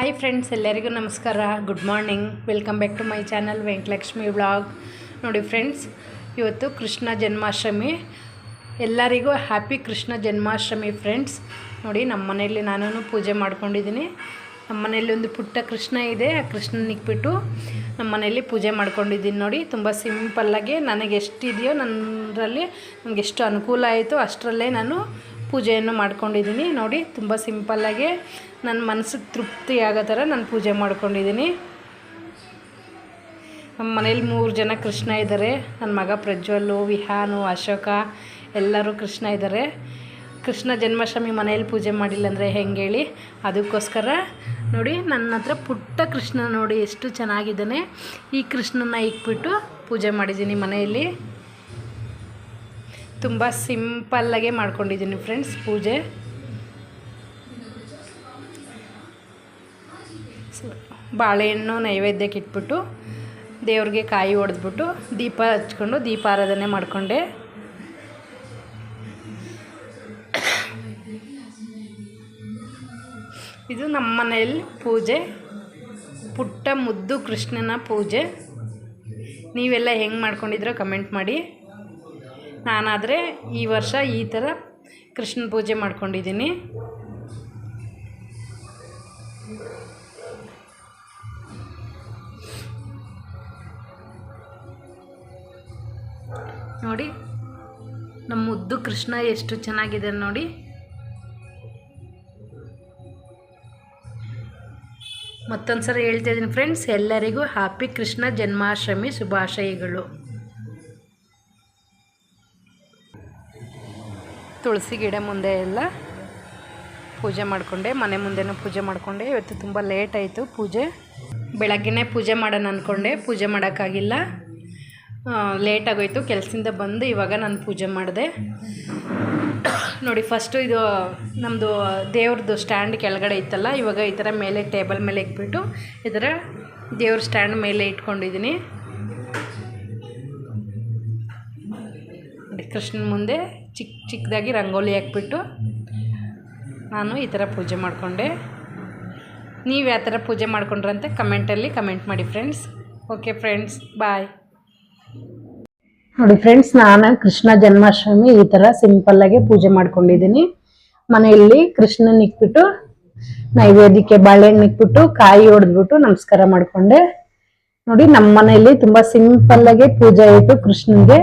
Hi friends ಎಲ್ಲರಿಗೂ ನಮಸ್ಕಾರ. Good morning welcome back to my channel Venkatalakshmi vlog ನೋಡಿ friends ಇವತ್ತು ಕೃಷ್ಣ ಜನ್ಮಾಷ್ಟಮಿ. ಎಲ್ಲರಿಗೂ ಹ್ಯಾಪಿ ಕೃಷ್ಣ ಜನ್ಮಾಷ್ಟಮಿ ಫ್ರೆಂಡ್ಸ್ ನೋಡಿ, ನಮ್ಮ ಮನೆಯಲ್ಲಿ ನಾನು ಪೂಜೆ ಮಾಡ್ಕೊಂಡಿದ್ದೀನಿ. ನಮ್ಮ ಮನೆಯಲ್ಲಿ ಒಂದು ಪುಟ್ಟ ಕೃಷ್ಣ ಇದೆ, ಆ ಕೃಷ್ಣನ ಇಕ್ಬಿಟ್ಟು ನಮ್ಮ ಮನೆಯಲ್ಲಿ ಪೂಜೆ ಮಾಡ್ಕೊಂಡಿದ್ದೀನಿ ನೋಡಿ. ತುಂಬ ಸಿಂಪಲ್ಲಾಗಿ ನನಗೆ ಎಷ್ಟಿದೆಯೋ ನನ್ನರಲ್ಲಿ ನನಗೆ ಎಷ್ಟು ಅನುಕೂಲ ಆಯಿತು ಅಷ್ಟರಲ್ಲೇ ನಾನು ಪೂಜೆಯನ್ನು ಮಾಡ್ಕೊಂಡಿದ್ದೀನಿ. ನೋಡಿ, ತುಂಬ ಸಿಂಪಲ್ಲಾಗಿ ನನ್ನ ಮನಸ್ಸಿಗೆ ತೃಪ್ತಿ ಆಗೋ ಥರ ನಾನು ಪೂಜೆ ಮಾಡ್ಕೊಂಡಿದ್ದೀನಿ. ನಮ್ಮ ಮನೇಲಿ ಮೂರು ಜನ ಕೃಷ್ಣ ಇದ್ದಾರೆ ನನ್ನ ಮಗ ಪ್ರಜ್ವಲ್ಲು, ವಿಹಾನು, ಅಶೋಕ, ಎಲ್ಲರೂ ಕೃಷ್ಣ ಇದ್ದಾರೆ ಕೃಷ್ಣ ಜನ್ಮಾಷ್ಟಮಿ ಮನೆಯಲ್ಲಿ ಪೂಜೆ ಮಾಡಿಲ್ಲ ಅಂದರೆ ಹೆಂಗೆ ಹೇಳಿ? ಅದಕ್ಕೋಸ್ಕರ ನೋಡಿ ನನ್ನ ಹತ್ರ ಪುಟ್ಟ ಕೃಷ್ಣ ನೋಡಿ ಎಷ್ಟು ಚೆನ್ನಾಗಿದ್ದಾನೆ. ಈ ಕೃಷ್ಣನ ಇಕ್ಬಿಟ್ಟು ಪೂಜೆ ಮಾಡಿದ್ದೀನಿ ಮನೆಯಲ್ಲಿ. ತುಂಬ ಸಿಂಪಲ್ಲಾಗೆ ಮಾಡ್ಕೊಂಡಿದ್ದೀನಿ ಫ್ರೆಂಡ್ಸ್ ಪೂಜೆ. ಬಾಳೆಹಣ್ಣು ನೈವೇದ್ಯಕ್ಕೆ ಇಟ್ಬಿಟ್ಟು ದೇವ್ರಿಗೆ ಕಾಯಿ ಹೊಡೆದ್ಬಿಟ್ಟು ದೀಪ ಹಚ್ಕೊಂಡು ದೀಪಾರಾಧನೆ ಮಾಡಿಕೊಂಡೆ. ಇದು ನಮ್ಮ ಮನೆಯಲ್ಲಿ ಪೂಜೆ. ಪುಟ್ಟ ಮುದ್ದು ಕೃಷ್ಣನ ಪೂಜೆ. ನೀವೆಲ್ಲ ಹೆಂಗೆ ಮಾಡ್ಕೊಂಡಿದ್ರೋ ಕಮೆಂಟ್ ಮಾಡಿ. ನಾನಾದರೆ ಈ ವರ್ಷ ಈ ಥರ ಕೃಷ್ಣನ ಪೂಜೆ ಮಾಡ್ಕೊಂಡಿದ್ದೀನಿ. ನೋಡಿ, ನಮ್ಮ ಮುದ್ದು ಕೃಷ್ಣ ಎಷ್ಟು ಚೆನ್ನಾಗಿದೆ ನೋಡಿ. ಮತ್ತೊಂದು ಸಲ ಹೇಳ್ತಾ ಇದ್ದೀನಿ ಫ್ರೆಂಡ್ಸ್ ಎಲ್ಲರಿಗೂ ಹ್ಯಾಪಿ ಕೃಷ್ಣ ಜನ್ಮಾಷ್ಟಮಿ ಶುಭಾಶಯಗಳು. ತುಳಸಿ ಗಿಡ ಮುಂದೆ ಎಲ್ಲ ಪೂಜೆ ಮಾಡಿಕೊಂಡೆ. ಮನೆ ಮುಂದೆನೂ ಪೂಜೆ ಮಾಡಿಕೊಂಡೆ. ಇವತ್ತು ತುಂಬ ಲೇಟ್ ಆಯಿತು ಪೂಜೆ. ಬೆಳಗ್ಗೆನೇ ಪೂಜೆ ಮಾಡೋಣ ಅಂದ್ಕೊಂಡೆ ಪೂಜೆ ಮಾಡೋಕ್ಕಾಗಿಲ್ಲ. ಲೇಟ್ ಆಗೋಯ್ತು. ಕೆಲಸದಿಂದ ಬಂದು ಇವಾಗ ನಾನು ಪೂಜೆ ಮಾಡಿದೆ. ನೋಡಿ ಫಸ್ಟು ಇದು ನಮ್ಮದು ದೇವ್ರದ್ದು ಸ್ಟ್ಯಾಂಡ್ ಕೆಳಗಡೆ ಇತ್ತಲ್ಲ, ಇವಾಗ ಈ ಥರ ಮೇಲೆ ಟೇಬಲ್ ಮೇಲೆ ಇಟ್ಬಿಟ್ಟು ಈ ಥರ ದೇವ್ರ ಸ್ಟ್ಯಾಂಡ್ ಮೇಲೆ ಇಟ್ಕೊಂಡಿದ್ದೀನಿ. ಕೃಷ್ಣನ ಮುಂದೆ ಚಿಕ್ಕ ಚಿಕ್ಕದಾಗಿ ರಂಗೋಲಿ ಹಾಕ್ಬಿಟ್ಟು ನಾನು ಈ ಥರ ಪೂಜೆ ಮಾಡಿಕೊಂಡೆ. ನೀವು ಯಾವ ಥರ ಪೂಜೆ ಮಾಡಿಕೊಂಡ್ರಂತೆ ಕಮೆಂಟಲ್ಲಿ ಕಮೆಂಟ್ ಮಾಡಿ ಫ್ರೆಂಡ್ಸ್. ಓಕೆ ಫ್ರೆಂಡ್ಸ್, ಬಾಯ್. ನೋಡಿ ಫ್ರೆಂಡ್ಸ್, ನಾನು ಕೃಷ್ಣ ಜನ್ಮಾಷ್ಟಮಿ ಈ ಥರ ಸಿಂಪಲ್ಲಾಗಿ ಪೂಜೆ ಮಾಡ್ಕೊಂಡಿದ್ದೀನಿ. ಮನೆಯಲ್ಲಿ ಕೃಷ್ಣನ ಇಕ್ಬಿಟ್ಟು ನೈವೇದ್ಯಕ್ಕೆ ಬಾಳೆಹಣ್ಣು ಇಕ್ಬಿಟ್ಟು ಕಾಯಿ ಹೊಡೆದ್ಬಿಟ್ಟು ನಮಸ್ಕಾರ ಮಾಡಿಕೊಂಡೆ. ನೋಡಿ ನಮ್ಮ ಮನೆಯಲ್ಲಿ ತುಂಬ ಸಿಂಪಲ್ಲಾಗೆ ಪೂಜೆ ಆಯಿತು ಕೃಷ್ಣನ್ಗೆ.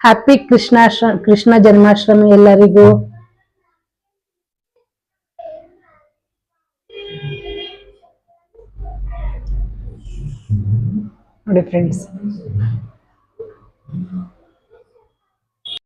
ಹ್ಯಾಪಿ ಕೃಷ್ಣಾಶ್ರ ಕೃಷ್ಣ ಜನ್ಮಾಷ್ಟಮಿ ಎಲ್ಲರಿಗೂ. ನೋಡಿ ಫ್ರೆಂಡ್ಸ್